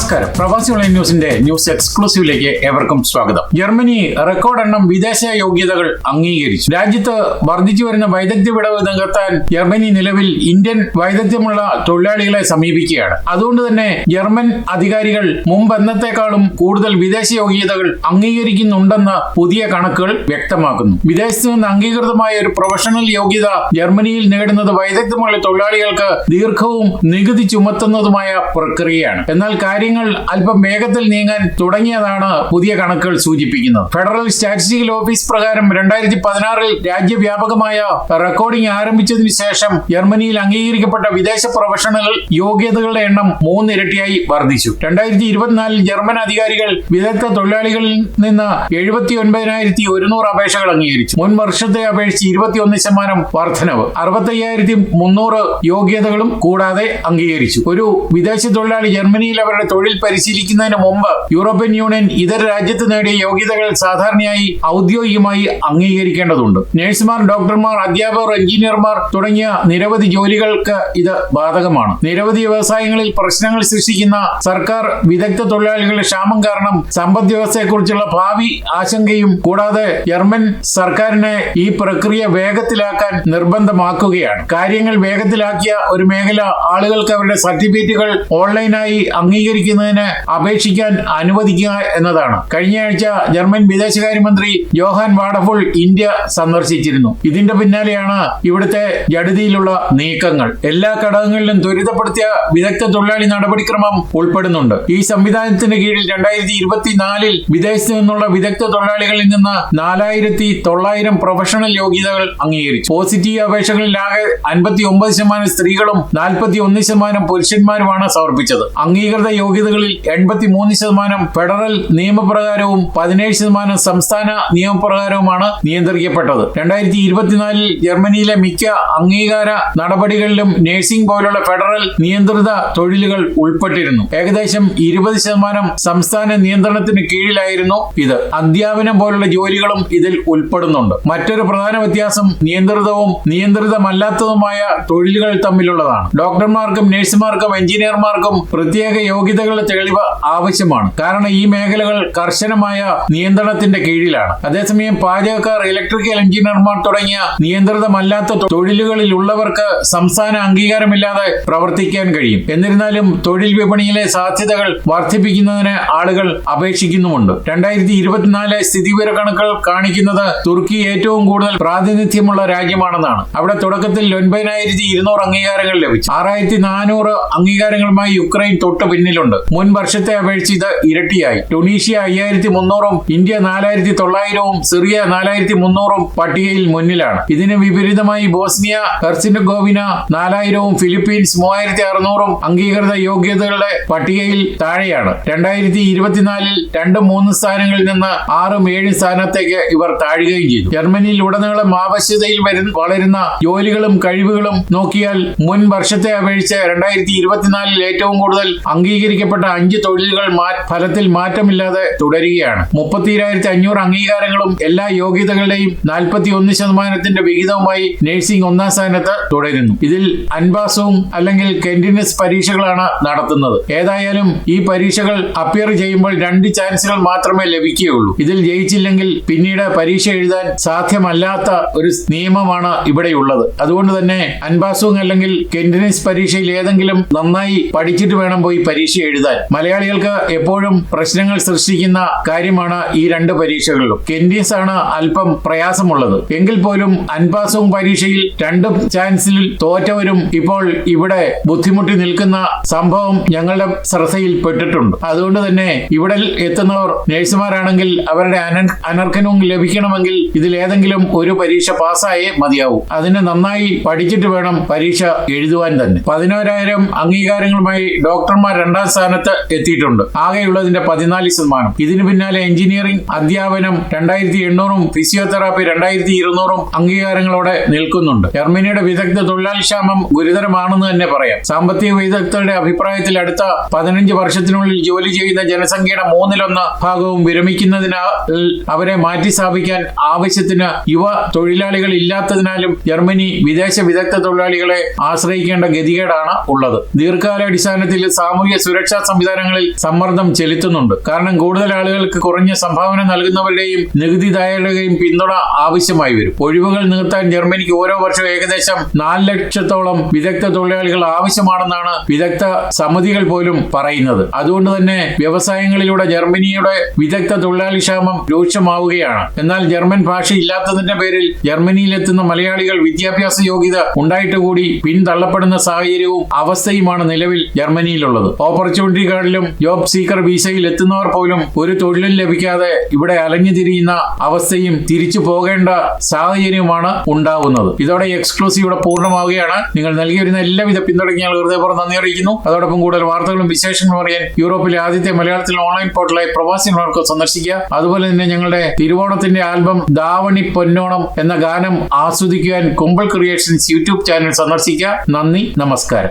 നമസ്കാരം. പ്രവാസി ഓൺലൈൻ ന്യൂസിന്റെ ന്യൂസ് എക്സ്ക്ലൂസീവിലേക്ക് ഏവർക്കും സ്വാഗതം. ജർമ്മനി റെക്കോർഡ് എണ്ണം വിദേശ യോഗ്യതകൾ അംഗീകരിച്ചു. രാജ്യത്ത് വർദ്ധിച്ചു വരുന്ന വൈദഗ്ധ്യ വിടവ് നികത്താൻ ജർമ്മനി നിലവിൽ ഇന്ത്യൻ വൈദഗ്ധ്യമുള്ള തൊഴിലാളികളെ സമീപിക്കുകയാണ്. അതുകൊണ്ട് തന്നെ ജർമ്മൻ അധികാരികൾ മുമ്പ് എന്നത്തെക്കാളും കൂടുതൽ വിദേശ യോഗ്യതകൾ അംഗീകരിക്കുന്നുണ്ടെന്ന് പുതിയ കണക്കുകൾ വ്യക്തമാക്കുന്നു. വിദേശത്ത് നിന്ന് അംഗീകൃതമായ ഒരു പ്രൊഫഷണൽ യോഗ്യത ജർമ്മനിയിൽ നേടുന്നത് വൈദഗ്ധ്യമുള്ള തൊഴിലാളികൾക്ക് ദീർഘവും നികുതി ചുമത്തുന്നതുമായ പ്രക്രിയയാണ്. എന്നാൽ കാര്യങ്ങൾ അല്പം വേഗത്തിൽ നീങ്ങാൻ തുടങ്ങിയതാണ് പുതിയ കണക്കുകൾ സൂചിപ്പിക്കുന്നത്. ഫെഡറൽ സ്റ്റാറ്റിസ്റ്റിക്കൽ ഓഫീസ് പ്രകാരം രണ്ടായിരത്തി പതിനാറിൽ രാജ്യവ്യാപകമായ റെക്കോർഡിംഗ് ആരംഭിച്ചതിനു ശേഷം ജർമ്മനിയിൽ അംഗീകരിക്കപ്പെട്ട വിദേശ പ്രൊഫഷണൽ യോഗ്യതകളുടെ എണ്ണം മൂന്നിരട്ടിയായി വർദ്ധിച്ചു. രണ്ടായിരത്തി ഇരുപത്തിനാലിൽ ജർമ്മൻ അധികാരികൾ വിദഗ്ധ തൊഴിലാളികളിൽ നിന്ന് എഴുപത്തി ഒൻപതിനായിരത്തി ഒരുന്നൂറ് അപേക്ഷകൾ അംഗീകരിച്ചു. മുൻ വർഷത്തെ അപേക്ഷിച്ച് ഇരുപത്തിയൊന്ന് ശതമാനം വർധനവ്. അറുപത്തയ്യായിരത്തി മുന്നൂറ് യോഗ്യതകളും കൂടാതെ അംഗീകരിച്ചു. ഒരു വിദേശ തൊഴിലാളി ജർമ്മനിയിൽ അവരുടെ തൊഴിൽ പരിശീലിക്കുന്നതിന് മുമ്പ് യൂറോപ്യൻ യൂണിയൻ ഇതര രാജ്യത്ത് നേടിയ യോഗ്യതകൾ സാധാരണയായി ഔദ്യോഗികമായി അംഗീകരിക്കേണ്ടതുണ്ട്. നഴ്സുമാർ ഡോക്ടർമാർ അധ്യാപകർ എഞ്ചിനീയർമാർ തുടങ്ങിയ നിരവധി ജോലികൾക്ക് ഇത് ബാധകമാണ്. നിരവധി വ്യവസായങ്ങളിൽ പ്രശ്നങ്ങൾ സൃഷ്ടിക്കുന്ന സർക്കാർ വിദഗ്ധ തൊഴിലാളികളുടെ ക്ഷാമം കാരണം സമ്പദ് വ്യവസ്ഥയെക്കുറിച്ചുള്ള ഭാവി ആശങ്കയും കൂടാതെ ജർമ്മൻ സർക്കാരിനെ ഈ പ്രക്രിയ വേഗത്തിലാക്കാൻ നിർബന്ധമാക്കുകയാണ്. കാര്യങ്ങൾ വേഗത്തിലാക്കിയ ഒരു മേഖല ആളുകൾക്ക് അവരുടെ സർട്ടിഫിക്കറ്റുകൾ ഓൺലൈനായി അംഗീകരിക്കുന്നതിന് അപേക്ഷിക്കാൻ അനുവദിക്കുക എന്നതാണ്. കഴിഞ്ഞ ആഴ്ച ജർമ്മൻ വിദേശകാര്യമന്ത്രി ജോഹാൻ വാഡഫുൾ ഇന്ത്യ സന്ദർശിച്ചിരുന്നു. ഇതിന്റെ പിന്നാലെയാണ് ഇവിടുത്തെ ജഡിതിയിലുള്ള നീക്കങ്ങൾ. എല്ലാ ഘടകങ്ങളിലും ത്വരിതപ്പെടുത്തിയ വിദഗ്ധ തൊഴിലാളി നടപടിക്രമം ഉൾപ്പെടുന്നുണ്ട്. ഈ സംവിധാനത്തിന് കീഴിൽ രണ്ടായിരത്തി ഇരുപത്തിനാലിൽ വിദേശത്ത് നിന്നുള്ള വിദഗ്ധ തൊഴിലാളികളിൽ നിന്ന് നാലായിരത്തി തൊള്ളായിരം പ്രൊഫഷണൽ യോഗ്യതകൾ അംഗീകരിച്ചു. പോസിറ്റീവ് അപേക്ഷകളിൽ ആകെ അൻപത്തി ഒമ്പത് ശതമാനം സ്ത്രീകളും നാൽപ്പത്തി ഒന്ന് ശതമാനം പുരുഷന്മാരുമാണ് സമർപ്പിച്ചത്. അംഗീകൃത യോഗ്യതകളിൽ എൺപത്തി മൂന്ന് ശതമാനം ഫെഡറൽ നിയമപ്രകാരവും പതിനേഴ് ശതമാനം സംസ്ഥാന നിയമപ്രകാരവുമാണ് നിയന്ത്രിക്കപ്പെട്ടത്. രണ്ടായിരത്തി ഇരുപത്തിനാലിൽ ജർമ്മനിയിലെ മിക്ക അംഗീകാര നടപടികളിലും നഴ്സിംഗ് പോലുള്ള ഫെഡറൽ നിയന്ത്രിത തൊഴിലുകൾ ഉൾപ്പെട്ടിരുന്നു. ഏകദേശം ഇരുപത് ശതമാനം സംസ്ഥാന നിയന്ത്രണത്തിന് കീഴിലായിരുന്നു ഇത്. അധ്യാപനം പോലുള്ള ജോലികളും ഇതിൽ ഉൾപ്പെടുന്നുണ്ട്. മറ്റൊരു പ്രധാന വ്യത്യാസം നിയന്ത്രിതവും നിയന്ത്രിതമല്ലാത്തതുമായ തൊഴിലുകൾ തമ്മിലുള്ളതാണ്. ഡോക്ടർമാർക്കും നഴ്സുമാർക്കും എഞ്ചിനീയർമാർക്കും പ്രത്യേക യോഗ്യതകളുടെ തെളിവ് ആവശ്യമാണ്. കാരണം ഈ മേഖലകൾ കർശനമായ നിയന്ത്രണത്തിന്റെ കീഴിലാണ്. അതേസമയം പാചകക്കാർ ഇലക്ട്രിക്കൽ എഞ്ചിനീയർമാർ തുടങ്ങിയ നിയന്ത്രിതമല്ലാത്ത തൊഴിലുകളിൽ ഉള്ളവർക്ക് സംസ്ഥാന അംഗീകാരമില്ലാതെ പ്രവർത്തിക്കാൻ കഴിയും. എന്നിരുന്നാലും തൊഴിൽ വിപണിയിലെ സാധ്യതകൾ വർദ്ധിപ്പിക്കുന്നതിന് ആളുകൾ അപേക്ഷിക്കുന്നുമുണ്ട്. രണ്ടായിരത്തി ഇരുപത്തിനാല് സ്ഥിതിവിവര കണക്കുകൾ കാണിക്കുന്നത് തുർക്കി ഏറ്റവും കൂടുതൽ പ്രാതിനിധ്യമുള്ള രാജ്യമാണെന്നാണ്. അവിടെ തുടക്കത്തിൽ ഒൻപതിനായിരത്തി ഇരുന്നൂറ് അംഗീകാരങ്ങൾ ലഭിച്ചു. ആറായിരത്തി നാനൂറ് അംഗീകാരങ്ങളുമായി യുക്രൈൻ തൊട്ട് പിന്നിലുണ്ട് മുൻ വർഷത്തെ അപേക്ഷിച്ച് ഇത് ഇരട്ടിയായി. ടുണീഷ്യ അയ്യായിരത്തി മുന്നൂറും ഇന്ത്യ നാലായിരത്തി തൊള്ളായിരവും സിറിയ നാലായിരത്തി മുന്നൂറും പട്ടികയിൽ മുന്നിലാണ്. ഇതിന് വിപരീതമായി ബോസ്നിയ ഹെർസിനഗോവിന നാലായിരവും ഫിലിപ്പീൻസ് മൂവായിരത്തി അറുന്നൂറും അംഗീകൃത യോഗ്യതകളുടെ പട്ടികയിൽ താഴെയാണ്. രണ്ടായിരത്തി ഇരുപത്തിനാലിൽ രണ്ട് മൂന്ന് സ്ഥാനങ്ങളിൽ നിന്ന് ആറും ഏഴും സ്ഥാനത്തേക്ക് ഇവർ താഴുകയും ചെയ്തു. ജർമ്മനിയിൽ ഉടനീളം ആവശ്യതയിൽ വളരുന്ന ജോലികളും കഴിവുകളും നോക്കിയാൽ മുൻ വർഷത്തെ അപേക്ഷിച്ച് രണ്ടായിരത്തി ഇരുപത്തിനാലിൽ ഏറ്റവും കൂടുതൽ അംഗീകരിക്കപ്പെട്ട അഞ്ച് തൊഴിലുകൾ ഫലത്തിൽ മാറ്റമില്ലാതെ തുടരുകയാണ്. മുപ്പത്തിരായിരത്തി അഞ്ഞൂറ് അംഗീകാരങ്ങളും എല്ലാ യോഗ്യതകളുടെയും നാൽപ്പത്തി ഒന്ന് ശതമാനത്തിന്റെ വിഹിതവുമായി നഴ്സിംഗ് ഒന്നാം സ്ഥാനത്ത് തുടരുന്നു. ഇതിൽ അൻപാസവും അല്ലെങ്കിൽ കെന്റിനസ് പരീക്ഷകളാണ് നടത്തുന്നത്. ഏതായാലും ഈ പരീക്ഷകൾ അപ്പിയർ ചെയ്യുമ്പോൾ രണ്ട് ചാൻസുകൾ മാത്രമേ ലഭിക്കുകയുള്ളൂ. ഇതിൽ ജയിച്ചില്ലെങ്കിൽ പിന്നീട് പരീക്ഷ എഴുതാൻ സാധ്യമല്ലാത്ത ഒരു നിയമമാണ് ഇവിടെയുള്ളത്. അതുകൊണ്ട് തന്നെ അൻപാസവും അല്ലെങ്കിൽ കെന്റിനസ് പരീക്ഷയിൽ ഏതെങ്കിലും നന്നായി പഠിച്ചിട്ട് വേണം പോയി പരീക്ഷ എഴുതാൻ. മലയാളികൾക്ക് എപ്പോഴും പ്രശ്നങ്ങൾ സൃഷ്ടിക്കുന്ന കാര്യമാണ് ഈ രണ്ട് പരീക്ഷകളിലും. കെൻഡീസ് ആണ് അല്പം പ്രയാസമുള്ളത്. എങ്കിൽ പോലും അൻപാസവും പരീക്ഷയിൽ രണ്ടും ചാൻസിൽ തോറ്റവരും ഇപ്പോൾ ഇവിടെ ബുദ്ധിമുട്ടി നിൽക്കുന്ന സംഭവം ഞങ്ങളുടെ ശ്രദ്ധയിൽ പെട്ടിട്ടുണ്ട്. അതുകൊണ്ട് തന്നെ ഇവിടെ എത്തുന്നവർ നഴ്സുമാരാണെങ്കിൽ അവരുടെ അനർഹനവും ലഭിക്കണമെങ്കിൽ ഇതിലേതെങ്കിലും ഒരു പരീക്ഷ പാസ്സായേ മതിയാവൂ. അതിന് നന്നായി പഠിച്ചിട്ട് വേണം പരീക്ഷ എഴുതുവാൻ തന്നെ. പതിനോരായിരം അംഗീകാരങ്ങളുമായി ഡോക്ടർമാർ രണ്ടാം സ്ഥാനത്ത് എത്തിയിട്ടുണ്ട്. ആകെയുള്ളതിന്റെ പതിനാല് ശതമാനം. ഇതിനു പിന്നാലെ എഞ്ചിനീയറിംഗ് അധ്യാപനം രണ്ടായിരത്തി എണ്ണൂറും ഫിസിയോതെറാപ്പി രണ്ടായിരത്തി ഇരുന്നൂറും അംഗീകാരങ്ങളോടെ നിൽക്കുന്നുണ്ട്. ജർമ്മനിയുടെ വിദഗ്ധ തൊഴിലാളി ക്ഷാമം ഗുരുതരമാണെന്ന് തന്നെ പറയാം. സാമ്പത്തിക വിദഗ്ധരുടെ അഭിപ്രായത്തിൽ അടുത്ത പതിനഞ്ച് വർഷത്തിനുള്ളിൽ ജോലി ചെയ്യുന്ന ജനസംഖ്യയുടെ മൂന്നിലൊന്ന് ഭാഗവും വിരമിക്കുന്നതിനാൽ അവരെ മാറ്റി സ്ഥാപിക്കാൻ ആവശ്യത്തിന് യുവ തൊഴിലാളികൾ ഇല്ലാത്തതിനാലും ജർമ്മനി വിദേശ വിദഗ്ധ തൊഴിലാളികളെ ആശ്രയിക്കേണ്ട ഗതികേടാണ് ഉള്ളത്. ദീർഘകാലാടിസ്ഥാനത്തിൽ സാമൂഹ്യ സുരക്ഷ സുരക്ഷാ സംവിധാനങ്ങളിൽ സമ്മർദ്ദം ചെലുത്തുന്നുണ്ട്. കാരണം കൂടുതൽ ആളുകൾക്ക് കുറഞ്ഞ സംഭാവന നൽകുന്നവരുടെയും നികുതിദായകരുടെയും പിന്തുണ ആവശ്യമായി വരും. ഒഴിവുകൾ നികത്താൻ ജർമ്മനിക്ക് ഓരോ വർഷവും ഏകദേശം നാല് ലക്ഷത്തോളം വിദഗ്ധ തൊഴിലാളികൾ ആവശ്യമാണെന്നാണ് വിദഗ്ധ സമിതികൾ പോലും പറയുന്നത്. അതുകൊണ്ട് തന്നെ വ്യവസായങ്ങളിലൂടെ ജർമ്മനിയുടെ വിദഗ്ധ തൊഴിലാളി ക്ഷാമം രൂക്ഷമാവുകയാണ്. എന്നാൽ ജർമ്മൻ ഭാഷ ഇല്ലാത്തതിന്റെ പേരിൽ ജർമ്മനിയിലെത്തുന്ന മലയാളികൾ വിദ്യാഭ്യാസ യോഗ്യത ഉണ്ടായിട്ട് കൂടി പിന്തള്ളപ്പെടുന്ന സാഹചര്യവും അവസ്ഥയുമാണ് നിലവിൽ ജർമ്മനിയിലുള്ളത്. ഓപ്പർച്യൂണിറ്റി കാർഡിലും ജോബ് സീക്കർ വിസയിൽ എത്തുന്നവർ പോലും ഒരു തൊഴിലും ലഭിക്കാതെ ഇവിടെ അലഞ്ഞു തിരിയുന്ന അവസ്ഥയും തിരിച്ചു പോകേണ്ട സാഹചര്യവുമാണ് ഉണ്ടാകുന്നത് ഇതോടെ എക്സ്ക്ലൂസീവ് ഇവിടെ പൂർണമാവുകയാണ്. നിങ്ങൾ നൽകി വരുന്ന എല്ലാവിധ ഞങ്ങൾ ഹൃദയപൂർവം നന്ദി അറിയിക്കുന്നു. അതോടൊപ്പം കൂടുതൽ വാർത്തകളും വിശേഷങ്ങളും അറിയാൻ യൂറോപ്പിലെ ആദ്യത്തെ മലയാളത്തിൽ ഓൺലൈൻ പോർട്ടലായി പ്രവാസി സന്ദർശിക്കുക. അതുപോലെ തന്നെ ഞങ്ങളുടെ തിരുവോണത്തിന്റെ ആൽബം ദാവണി പൊന്നോണം എന്ന ഗാനം ആസ്വദിക്കുവാൻ കുമ്പൾ ക്രിയേഷൻസ് യൂട്യൂബ് ചാനൽ സന്ദർശിക്കുക. നന്ദി നമസ്കാരം.